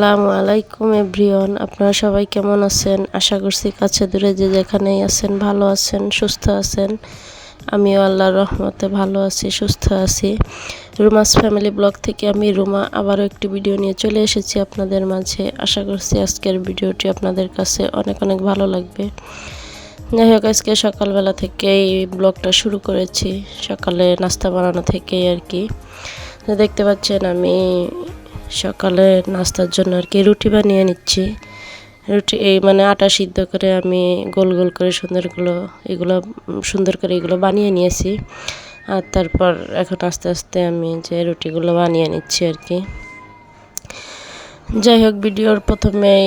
আসসালামু আলাইকুম, এভরিওয়ান। আপনারা সবাই কেমন আছেন? আশা করছি কাছে দূরে যে যেখানেই আছেন, ভালো আছেন, সুস্থ আছেন। আমিও আল্লাহর রহমতে ভালো আছি, সুস্থ আছি। রুমাস ফ্যামিলি ব্লগ থেকে আমি রুমা আবারও একটি ভিডিও নিয়ে চলে এসেছি আপনাদের মাঝে। আশা করছি আজকের ভিডিওটি আপনাদের কাছে অনেক অনেক ভালো লাগবে। যাই হোক, আজকে সকালবেলা থেকেই ব্লগটা শুরু করেছি। সকালে নাস্তা বানানো থেকেই আর কি। দেখতে পাচ্ছেন আমি সকালে নাস্তার জন্য আর কি রুটি বানিয়ে নিচ্ছি। রুটি এই মানে আটা সিদ্ধ করে আমি গোল গোল করে সুন্দরগুলো এগুলো সুন্দর করে এগুলো বানিয়ে নিয়েছি। আর তারপর এখন আস্তে আস্তে আমি যে রুটিগুলো বানিয়ে নিচ্ছি আর কি। যাই হোক, ভিডিওর প্রথমেই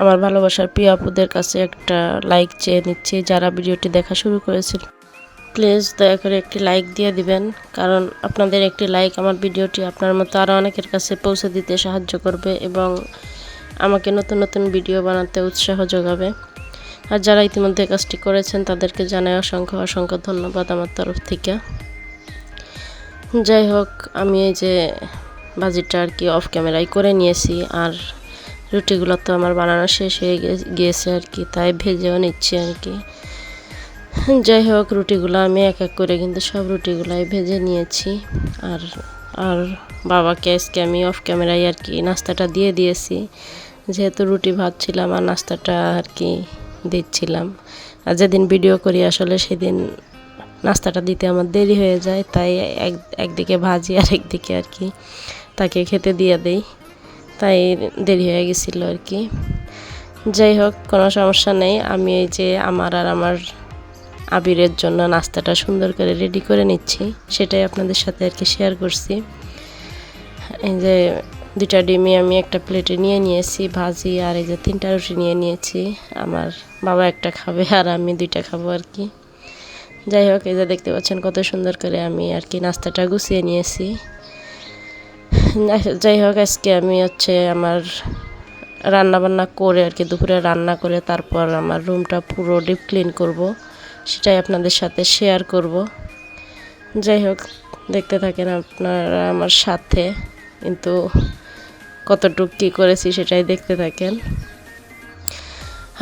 আমার ভালোবাসার প্রিয় আপুদের কাছে একটা লাইক চেয়ে নিচ্ছি যারা ভিডিওটি দেখা শুরু করেছিল। প্লিজ দয়া করে একটি লাইক দিয়ে দিবেন, কারণ আপনাদের একটি লাইক আমার ভিডিওটি আপনার মতো আরও অনেকের কাছে পৌঁছে দিতে সাহায্য করবে এবং আমাকে নতুন নতুন ভিডিও বানাতে উৎসাহ যোগাবে। আর যারা ইতিমধ্যে কাজটি করেছেন, তাদেরকে জানাই অসংখ্য অসংখ্য ধন্যবাদ আমার তরফ থেকে। যাই হোক, আমি এই যে বাজিটা আর কি অফ ক্যামেরায় করে নিয়েছি, আর রুটিগুলো তো আমার বানানো শেষ হয়ে গিয়েছে আর কি, তাই ভেজেও নিচ্ছি আর কি। যাই হোক, রুটিগুলো আমি এক এক করে কিন্তু সব রুটিগুলাই ভেজে নিয়েছি। আর আর বাবাকে আজকে আমি অফ ক্যামেরায় আর কি নাস্তাটা দিয়ে দিয়েছি। যেহেতু রুটি ভাজছিলাম আর নাস্তাটা আর কি দিচ্ছিলাম। আর যেদিন ভিডিও করি, আসলে সেদিন নাস্তাটা দিতে আমার দেরি হয়ে যায়, তাই এক, একদিকে ভাজি আর একদিকে আর কি তাকে খেতে দিয়ে দেই। তাই দেরি হয়ে গেছিল আর কি। যাই হোক, কোনো সমস্যা নেই। আমি এই যে আমার আর আমার আবিরের জন্য নাস্তাটা সুন্দর করে রেডি করে নিচ্ছি। সেটাই আপনাদের সাথে আর কি শেয়ার করছি। এই যে দুটা ডিমই আমি একটা প্লেটে নিয়ে নিয়েছি, ভাজি আর এই যে তিনটা রুটি নিয়ে নিয়েছি। আমার বাবা একটা খাবে আর আমি দুইটা খাব আর কি। যাই হোক, এই যে দেখতে পাচ্ছেন কত সুন্দর করে আমি আর কি নাস্তাটা গুছিয়ে নিয়েছি। যাই হোক, আজকে আমি হচ্ছে আমার রান্না বান্না করে আর কি দুপুরে রান্না করে তারপর আমার রুমটা পুরো ডিপ ক্লিন করব। সেটাই আপনাদের সাথে শেয়ার করব। যাই হোক, দেখতে থাকেন আপনারা আমার সাথে, কিন্তু কতটুক কী করেছি সেটাই দেখতে থাকেন।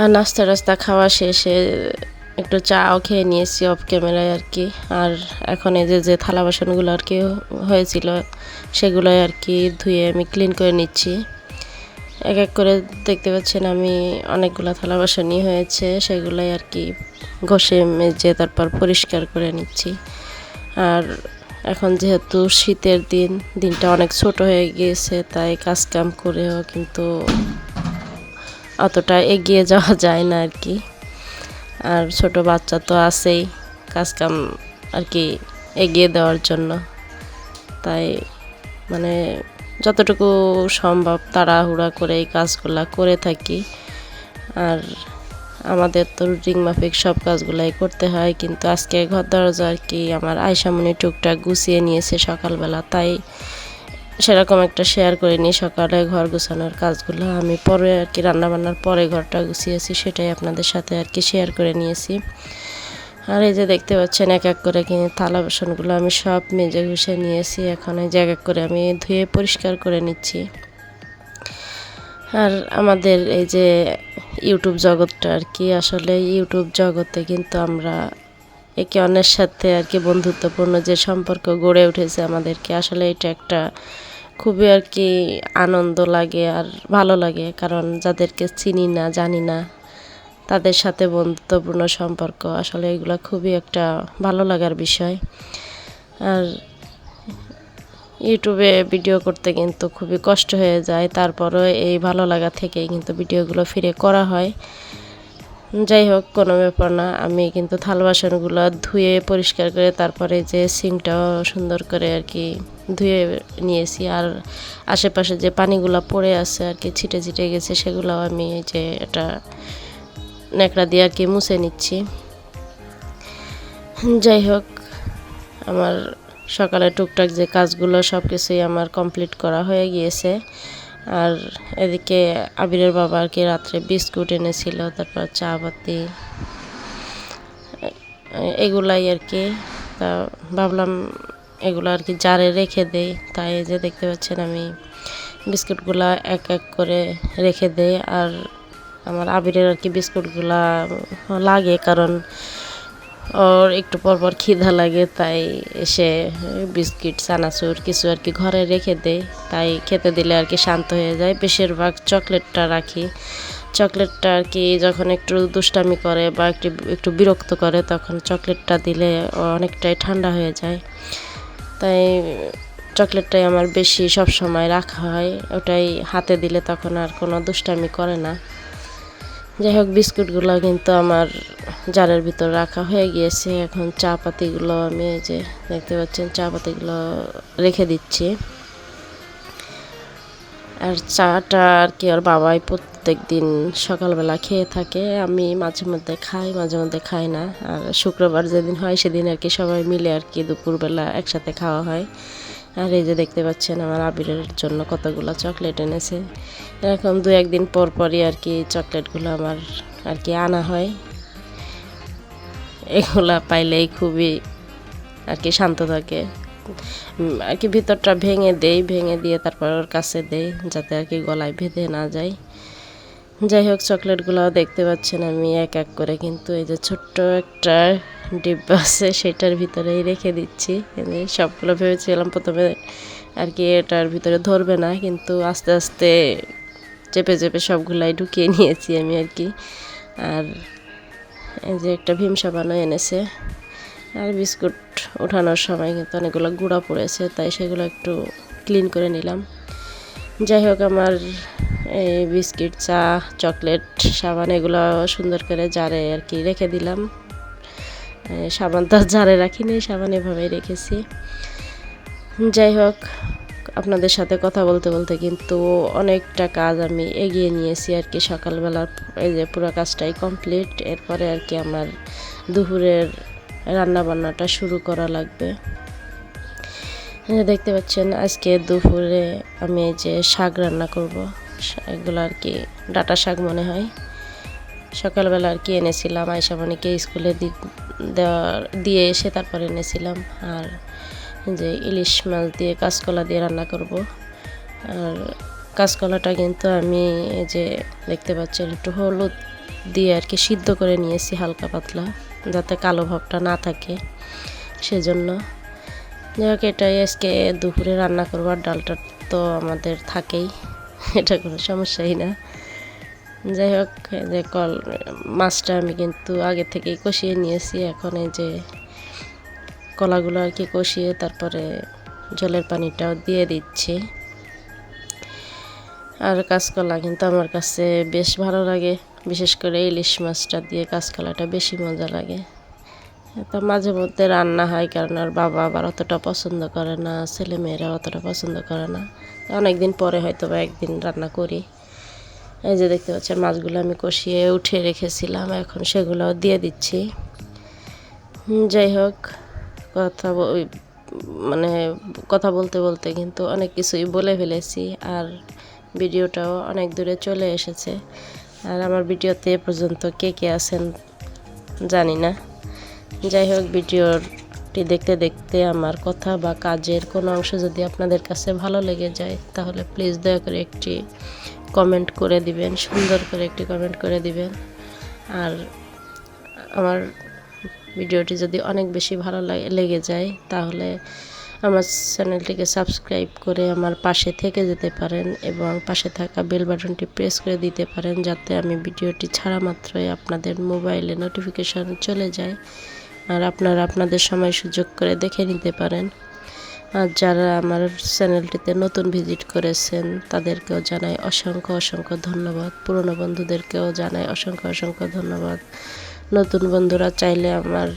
আর নাস্তা টাস্তা খাওয়া শেষে একটু চাও খেয়ে নিয়েছি অফ ক্যামেরায় আর কি। আর এখন এই যে যে থালা বাসনগুলো আর কি হয়েছিল সেগুলোই আর কি ধুয়ে আমি ক্লিন করে নিচ্ছি। এক এক করে দেখতে পাচ্ছেন আমি অনেকগুলো থালা বাসনই হয়েছে, সেগুলোই আর কি ঘষে মেজে তারপর পরিষ্কার করে নিচ্ছি। আর এখন যেহেতু শীতের দিন, দিনটা অনেক ছোট হয়ে গিয়েছে, তাই কাজ কাম করেও কিন্তু অতটা এগিয়ে যাওয়া যায় না আর কি। আর ছোট বাচ্চা তো আছেই কাজ কাম আর কি এগিয়ে দেওয়ার জন্য। তাই মানে যতটুকু সম্ভব তাড়াহুড়া করে এই কাজগুলো করে থাকি। আর আমাদের তো রুটিন মাফিক সব কাজগুলাই করতে হয়, কিন্তু আজকে ঘর দরজা আর কি আমার আয়সামনি টুকটাক গুছিয়ে নিয়েছে সকালবেলা, তাই সেরকম একটা শেয়ার করে নিই সকালে ঘর গুছানোর কাজগুলো আমি পরে আর কি রান্নাবান্নার পরে ঘরটা গুছিয়েছি, সেটাই আপনাদের সাথে আর কি শেয়ার করে নিয়েছি। আর এই যে দেখতে পাচ্ছেন, এক এক করে কিনে থালা বাসনগুলো আমি সব মেজে ঘুষে নিয়েছি। এখন এই যে এক এক করে আমি ধুয়ে পরিষ্কার করে নিচ্ছি। আর আমাদের এই যে ইউটিউব জগৎটা আর কি, আসলে ইউটিউব জগতে কিন্তু আমরা একে অন্যের সাথে আর কি বন্ধুত্বপূর্ণ যে সম্পর্ক গড়ে উঠেছে আমাদেরকে, আসলে এটা একটা খুবই আর কি আনন্দ লাগে আর ভালো লাগে। কারণ যাদেরকে চিনি না, জানি না তাদের সাথে বন্ধুত্বপূর্ণ সম্পর্ক। আসলে এগুলো খুবই একটা ভালো লাগার বিষয়। আর ইউটিউবে ভিডিও করতে কিন্তু খুবই কষ্ট হয়ে যায়। তারপরও এই ভালো লাগা থেকেই কিন্তু ভিডিওগুলো ফিরে করা হয়। যাই হোক, কোনো ব্যাপার না। আমি কিন্তু থাল বাসনগুলো ধুয়ে পরিষ্কার করে তারপরে যে সিংটাও সুন্দর করে আর কি ধুয়ে নিয়েছি। আর আশেপাশে যে পানিগুলো পড়ে আছে আর কি, ছিটে ছিটে গেছে, সেগুলোও আমি যে এটা ন্যাকড়া দিয়ে আর কি মুছে নিচ্ছি। যাই হোক, আমার সকালে টুকটাক যে কাজগুলো সব কিছুই আমার কমপ্লিট করা হয়ে গিয়েছে। আর এদিকে আবিরের বাবা আর কি রাত্রে বিস্কুট এনেছিল, তারপর চা পাতি এগুলাই আর কি। তা ভাবলাম এগুলো আর কি জারে রেখে দেই। তাই যে দেখতে পাচ্ছেন আমি বিস্কুটগুলো এক এক করে রেখে দেয় আর আমার আবিরের আর কি বিস্কুটগুলা লাগে, কারণ ওর একটু পর পর খিদা লাগে, তাই এসে বিস্কিট, চানাচুর কিছু আর কি ঘরে রেখে দেয়। তাই খেতে দিলে আর কি শান্ত হয়ে যায়। বেশিরভাগ চকলেটটা রাখি। চকলেটটা আর কি যখন একটু দুষ্টামি করে বা একটু একটু বিরক্ত করে, তখন চকলেটটা দিলে অনেকটাই ঠান্ডা হয়ে যায়। তাই চকলেটটাই আমার বেশি সব সময় রাখা হয়। ওটাই হাতে দিলে তখন আর কোনো দুষ্টামি করে না। যাই হোক, বিস্কুটগুলো কিন্তু আমার জারের ভিতর রাখা হয়ে গিয়েছে। এখন চা পাতিগুলো আমি যে দেখতে পাচ্ছেন চা পাতিগুলো রেখে দিচ্ছি। আর চাটা আর কি, আর বাবাই প্রত্যেক দিন সকালবেলা খেয়ে থাকে, আমি মাঝে মধ্যে খাই, মাঝে মধ্যে খাই না। আর শুক্রবার যেদিন হয়, সেদিন আর কি সবাই মিলে আর কি দুপুরবেলা একসাথে খাওয়া হয়। আর এই যে দেখতে পাচ্ছেন আমার আবিরের জন্য কতগুলো চকলেট এনেছে। এরকম দু একদিন পর পরই আর কি চকলেটগুলো আমার আর কি আনা হয়। এগুলা পাইলেই খুবই আর কি শান্ত থাকে। আর কি ভিতরটা ভেঙে দেই, ভেঙে দিয়ে তারপর ওর কাছে দেই যাতে আর কি গলায় বেঁধে না যায়। যাই হোক চকলেটগুলো দেখতে পাচ্ছেন আমি এক এক করে। কিন্তু এই যে ছোট্ট একটা ডিব্বা আছে সেটার ভিতরেই রেখে দিচ্ছি। সবগুলো ভেবেছিলাম প্রথমে আর কি এটার ভিতরে ধরবে না, কিন্তু আস্তে আস্তে চেপে চেপে সবগুলাই ঢুকিয়ে নিয়েছি আমি আর কি। আর এই যে একটা ভীম সাবানও এনেছে। আর বিস্কুট ওঠানোর সময় কিন্তু অনেকগুলো গুঁড়া পড়েছে, তাই সেগুলো একটু ক্লিন করে নিলাম। যাই হোক, আমার এই বিস্কিট, চা, চকলেট, সাবান এগুলো সুন্দর করে জারে আর কি রেখে দিলাম। সাবান তো জারে রাখিনি সাবান এভাবেই রেখেছি। যাই হোক, আপনাদের সাথে কথা বলতে বলতে কিন্তু অনেকটা কাজ আমি এগিয়ে নিয়েছি আর কি সকালবেলা, এই যে পুরো কাজটাই কমপ্লিট এরপরে আর কি আমার দুপুরের রান্না বান্নাটা শুরু করা লাগবে। দেখতে পাচ্ছেন, আজকে দুপুরে আমি যে শাক রান্না করব এগুলো আর কি ডাটা শাক মনে হয়। সকালবেলা আর কি এনেছিলাম আয়সামণিকে স্কুলে দিয়ে এসে তারপর এনেছিলাম। আর যে ইলিশ মাছ দিয়ে কাঁচকলা দিয়ে রান্না করব। আর কাঁচকলাটা কিন্তু আমি এই যে দেখতে পাচ্ছেন, একটু হলুদ দিয়ে আর কি সিদ্ধ করে নিয়েছি হালকা পাতলা, যাতে কালো ভাবটা না থাকে। সেজন্য যাই হোক, এটাই আজকে দুপুরে রান্না করব। আর ডালটা তো আমাদের থাকেই, এটা কোনো সমস্যাই না। যাই হোক যে কল, মাছটা আমি কিন্তু আগে থেকেই কষিয়ে নিয়েছি। এখন এই যে কলাগুলো আর কি কষিয়ে তারপরে জলের পানিটাও দিয়ে দিচ্ছি। আর কাঁচকলা কিন্তু আমার কাছে বেশ ভালো লাগে, বিশেষ করে ইলিশ মাছটা দিয়ে কাঁচকলাটা বেশি মজা লাগে। তো মাঝে মধ্যে রান্না হয়, কারণ আর বাবা আবার অতটা পছন্দ করে না ছেলে মেয়েরা অতটা পছন্দ করে না। অনেক দিন পরে হয়তো বা একদিন রান্না করি। এই যে দেখতে পাচ্ছেন, মাছগুলো আমি কষিয়ে উঠে রেখেছিলাম, এখন সেগুলোও দিয়ে দিচ্ছি। যাই হোক, কথা মানে কথা বলতে বলতে কিন্তু অনেক কিছুই বলে ফেলেছি, আর ভিডিওটাও অনেক দূরে চলে এসেছে। আর আমার ভিডিওতে এ পর্যন্ত কে কে আছেন জানি না। যাই হোক, ভিডিওটি দেখতে দেখতে আমার কথা বা কাজের কোনো অংশ যদি আপনাদের কাছে ভালো লেগে যায়, তাহলে প্লিজ দয়া করে একটি কমেন্ট করে দিবেন, সুন্দর করে একটি কমেন্ট করে দিবেন। আর আমার ভিডিওটি যদি অনেক বেশি ভালো লেগে যায়, তাহলে আমার চ্যানেলটিকে সাবস্ক্রাইব করে আমার পাশে থেকে যেতে পারেন এবং পাশে থাকা বেল বাটনটি প্রেস করে দিতে পারেন, যাতে আমি ভিডিওটি ছাড়া মাত্রই আপনাদের মোবাইলে নোটিফিকেশান চলে যায়। আর আপনারা আপনাদের সময় সুযোগ করে দেখে নিতে পারেন। আর যারা আমার চ্যানেলটিতে নতুন ভিজিট করেছেন, তাদেরকেও জানাই অসংখ্য অসংখ্য ধন্যবাদ। পুরনো বন্ধুদেরকেও জানাই অসংখ্য অসংখ্য ধন্যবাদ। নতুন বন্ধুরা চাইলে আমার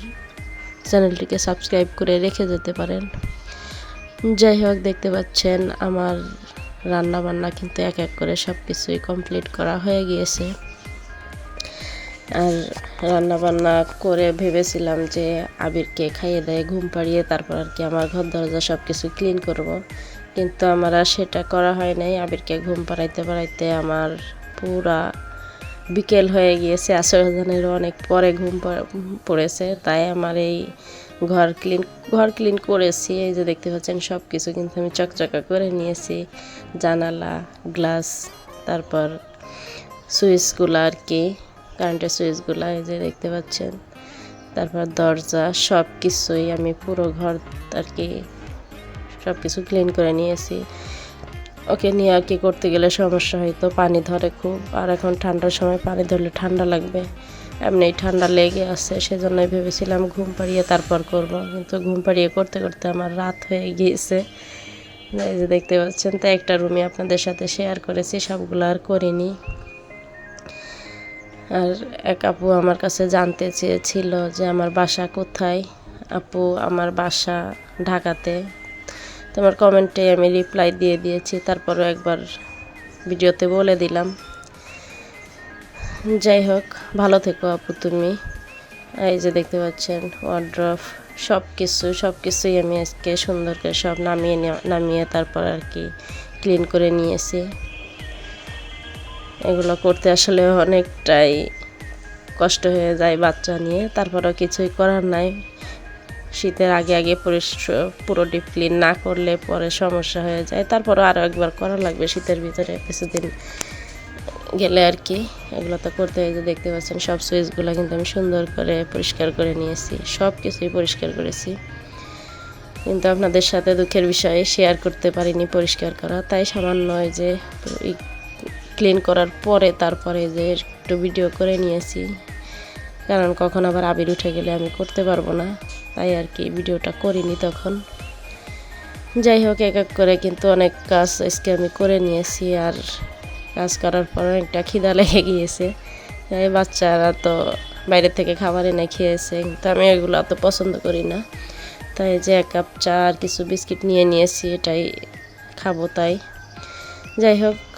চ্যানেলটিকে সাবস্ক্রাইব করে রেখে যেতে পারেন। যাই হোক, দেখতে পাচ্ছেন আমার রান্না বান্না কিন্তু এক এক করে সব কিছুই কমপ্লিট করা হয়ে গিয়েছে। আর রান্না বান্না করে ভেবেছিলাম যে আবিরকে খাইয়ে দেয়, ঘুম পাড়িয়ে তারপর আর কি আমার ঘর দরজা সব কিছু ক্লিন করব। কিন্তু আমার আর সেটা করা হয় নাই। আবিরকে ঘুম পাড়াইতে পাড়াইতে আমার পুরা বিকেল হয়ে গিয়েছে। আসরজনেরও অনেক পরে ঘুম পড়েছে। তাই আমার এই ঘর ক্লিন ঘর ক্লিন করেছি। এই যে দেখতে পাচ্ছেন সব কিছু কিন্তু আমি চকচকা করে নিয়েছি। জানালা, গ্লাস, তারপর সুইচগুলো আর কি। কারেন্টের সুইচগুলো এই যে দেখতে পাচ্ছেন। তারপর দরজা সব কিছুই আমি পুরো ঘর আর কি সব কিছু ক্লিন করে নিয়েছি। ওকে নিয়ে আর কি করতে গেলে সমস্যা হয়তো পানি ধরে খুব। আর এখন ঠান্ডার সময় পানি ধরলে ঠান্ডা লাগবে। এমনি ঠান্ডা লেগে আছে, সেজন্যই ভেবেছিলাম ঘুম পাড়িয়ে তারপর করব। কিন্তু ঘুম পাড়িয়ে করতে করতে আমার রাত হয়ে গিয়েছে। এই যে দেখতে পাচ্ছেন, তো একটা রুমে আপনাদের সাথে শেয়ার করেছি, সবগুলো আর করিনি। আর এক আপু আমার কাছে জানতে চেয়েছিল যে আমার বাসা কোথায়। আপু, আমার বাসা ঢাকাতে। তোমার কমেন্টে আমি রিপ্লাই দিয়ে দিয়েছি, তারপরও একবার ভিডিওতে বলে দিলাম। যাই হোক, ভালো থেকো আপু তুমি। এই যে দেখতে পাচ্ছেন ওয়ার্ড্রফ সব কিছু সব কিছুই আমি আজকে সুন্দর করে সব নামিয়ে নামিয়ে তারপর আর কি ক্লিন করে নিয়েছি। এগুলো করতে আসলে অনেকটাই কষ্ট হয়ে যায় বাচ্চা নিয়ে। তারপরেও কিছুই করার নাই। শীতের আগে আগে পুরো ডিপ ক্লিন না করলে পরে সমস্যা হয়ে যায়। তারপরও আরও একবার করা লাগবে শীতের ভিতরে কিছুদিন গেলে আর কি। এগুলো তো করতে হয় যে দেখতে পাচ্ছেন, সব সুইচগুলো কিন্তু আমি সুন্দর করে পরিষ্কার করে নিয়েছি। সব কিছুই পরিষ্কার করেছি। কিন্তু আপনাদের সাথে দুঃখের বিষয়ে শেয়ার করতে পারিনি পরিষ্কার করা। তাই সামান্য যে ক্লিন করার পরে তারপরে যে একটু ভিডিও করে নিয়েছি। কারণ কখন আবার আবির উঠে গেলে আমি করতে পারব না। তাই আর কি ভিডিওটা করিনি তখন। যাই হোক, এক এক করে কিন্তু অনেক কাজ আজকে আমি করে নিয়েছি আর কাজ করার পর অনেকটা খিদা লেগে গিয়েছে। এই বাচ্চারা তো বাইরে থেকে খাবার এনে খেয়েছে, কিন্তু আমি এগুলো অত পছন্দ করি না। তাই যে এক কাপ চা আর কিছু বিস্কিট নিয়ে নিয়েছি, এটাই খাব তাই। যাই হোক